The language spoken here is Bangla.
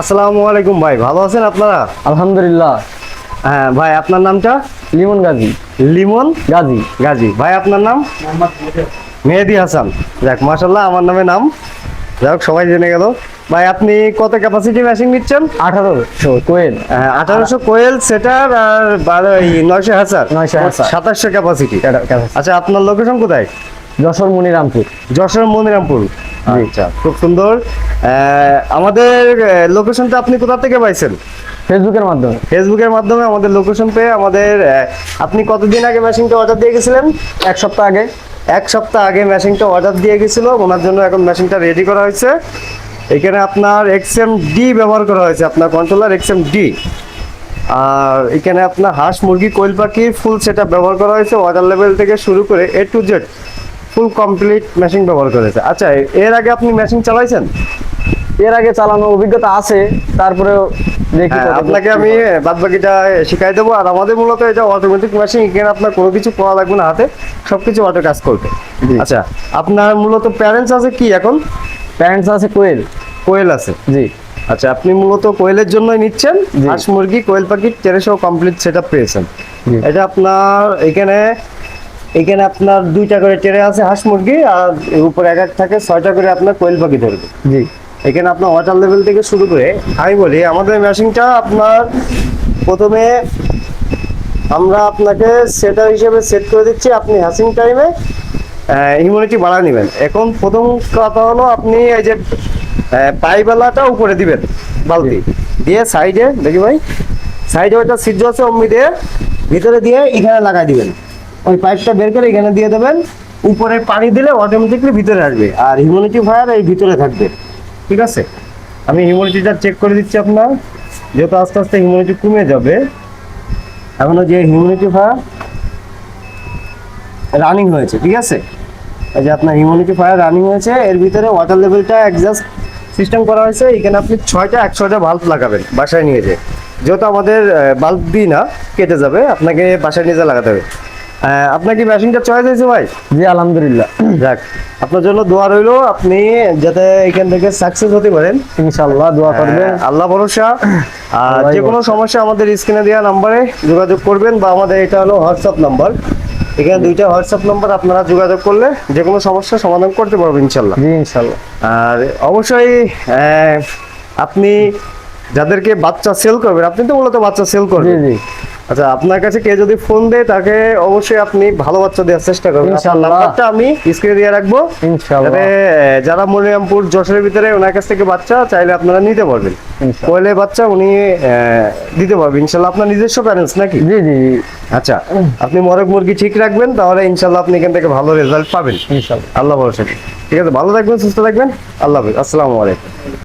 আসসালামু আলাইকুম ভাই ভালো আছেন আপনারা? আলহামদুলিল্লাহ। হ্যাঁ ভাই আপনার নামটা? লিমন গাজী। লিমন? গাজী। গাজী। ভাই আপনার নাম? মেহেদি হাসান। যাক মাশাল্লাহ আমার নামে নাম। যাই হোক সবাই জেনে গেল। ভাই আপনি কত ক্যাপাসিটি মেশিন নিচ্ছেন? আঠারোশো কোয়েল। আঠারোশো কোয়েল সেটার আর বারো নয়শো হাজার। 900 হাজার। সাতাশশো ক্যাপাসিটি আচ্ছা আপনার লোকেশন কোথায়? যশোর মনিরামপুর। যশোর মনিরামপুর। আচ্ছা খুব সুন্দর। আমাদের লোকেশনটা আপনি কোথা থেকে পাইছেন? ফেসবুকের মাধ্যমে। ফেসবুকের মাধ্যমে আমাদের লোকেশন পেয়ে আমাদের আপনি কতদিন আগে মেশিনটা অর্ডার দিয়ে গেছিলেন? এক সপ্তাহ আগে। এক সপ্তাহ আগে মেশিনটা অর্ডার দিয়ে গেছিল ওনার জন্য এখন মেশিনটা রেডি করা হয়েছে। এখানে আপনার এক্সএম ডি ব্যবহার করা হয়েছে আপনার কন্ট্রোলার এক্সএম ডি আর এখানে আপনার হাঁস মুরগি কোয়েল পাখি ফুল সেটা ব্যবহার করা হয়েছে ওয়াটার লেভেল থেকে শুরু করে A to Z full complete machine ব্যবহার করেছে। আচ্ছা এর আগে আপনি মেশিন চালাইছেন? এর আগে চালানোর অভিজ্ঞতা আছে তারপরেও দেখি হ্যাঁ, আপনাকে আমি বাদ বাকিটা শিখাই দেবো আর আমাদের মূলত এটা অটোমেটিক মেশিন এখানে আপনার কোনো কিছু করা লাগবে না হাতে সবকিছু অটো কাজ করবে। আচ্ছা আপনার মূলত প্যারেন্টস আছে কি এখন? প্যারেন্টস আছে কোয়েল। কোয়েল আছে। জি। আচ্ছা আপনি মূলত কোয়েলের জন্যই নিচ্ছেন হাঁস মুরগি কোয়েল পাখি তেরোশো কমপ্লিট সেটা পেয়েছেন। এটা আপনার এখানে এখানে আপনার দুইটা করে টেরে আছে হাঁস মুরগি আর উপরে এক এক থাকে ছয়টা করে আপনার কোয়েল পাখি ধরবে। জি। এখানে আপনার ওয়াটার লেভেল থেকে শুরু করে আমি বলি আমাদের মেশিনটা আপনার প্রথমে আমরা আপনাকে সেটার হিসেবে সেট করে দিচ্ছি আপনি হ্যাসিং টাইমে ইমিউনিটি বাড়া নেবেন। এখন প্রথম কথা হলো আপনি এই যে পাইবেলাটা উপরে দিবেন বালতি। দিয়ে সাইডে দেখি ভাই সাইডে ওইটা সিদ্ধ আছে অমনি দিয়ে ভিতরে দিয়ে এখানে লাগাই দিবেন। ওই পাইপটা বের করে এখানে দিয়ে দেবেন। উপরে পানি দিলে অটোমেটিকলি ভিতরে আসবে। আর হিউমিডিটি ফায়ার এই ভিতরে থাকবে। ঠিক আছে? আমি হিউমিডিটিটা চেক করে দিচ্ছি আপনার। যেহেতু আস্তে আস্তে হিউমিডিটি কমে যাবে, এখনও যে হিউমিডিটি ফায়ার রানিং হয়েছে, ঠিক আছে? এই যে আপনার হিউমিডিটি ফায়ার রানিং হয়েছে, এর ভিতরে ওয়াটার লেভেলটা অ্যাডজাস্ট সিস্টেম করা হয়েছে। এখানে আপনি ছয়টা, একশোটা বাল্ব লাগাবেন বাসায় নিয়ে যেয়ে। যেহেতু আমাদের বাল্ব দিই না, কেটে যাবে। আপনাকে বাসায় নিয়ে যেয়ে লাগাতে হবে। আপনার কি মেশিনটা চয়েস হয়েছে ভাই? জি আলহামদুলিল্লাহ। যাক আপনার জন্য দোয়া রইল আপনি যাতে এখান থেকে সাকসেস হতে পারেন। ইনশাল্লাহ দোয়া করবেন। হ্যাঁ, আল্লাহ ভরসা। আর যে কোনো সমস্যা আমাদের স্ক্রিনে দেওয়া নাম্বারে যোগাযোগ করবেন বা আমাদের এটা হলো হোয়াটসঅ্যাপ নাম্বার এখানে দুইটা হোয়াটসঅ্যাপ নাম্বার আপনারা যোগাযোগ করলে যে কোনো সমস্যার সমাধান করতে পারবেন ইনশাল্লাহ জি ইনশাল্লাহ আর অবশ্যই আপনি যাদেরকে বাচ্চা সেল করবেন আপনি তো মূলত বাচ্চা সেল করবেন। জি। আচ্ছা আপনার কাছে কে যদি ফোন দেয় তাকে অবশ্যই আপনি ভালো বাচ্চা দেওয়ার চেষ্টা করবেন। ইনশাআল্লাহ। নাম্বারটা আমি স্ক্রিনে দিয়ে রাখব। যাতে যারা মনিরামপুর যশোরের ভিতরে ওনার কাছ থেকে বাচ্চা চাইলে আপনারা নিতে পারবেন। কোয়েলের বাচ্চা উনি দিতে পারবেন ইনশাল্লাহ আপনার নিজস্ব প্যারেন্টস নাকি? জি জি জি। আচ্ছা আপনি মরক মুরগি ঠিক রাখবেন তাহলে ইনশাল্লাহ আপনি এখান থেকে ভালো রেজাল্ট পাবেন। ইনশাল্লাহ। আল্লাহ ভরসা। ঠিক আছে ভালো থাকবেন সুস্থ থাকবেন। আল্লাহ হাফিজ। আসসালামু আলাইকুম।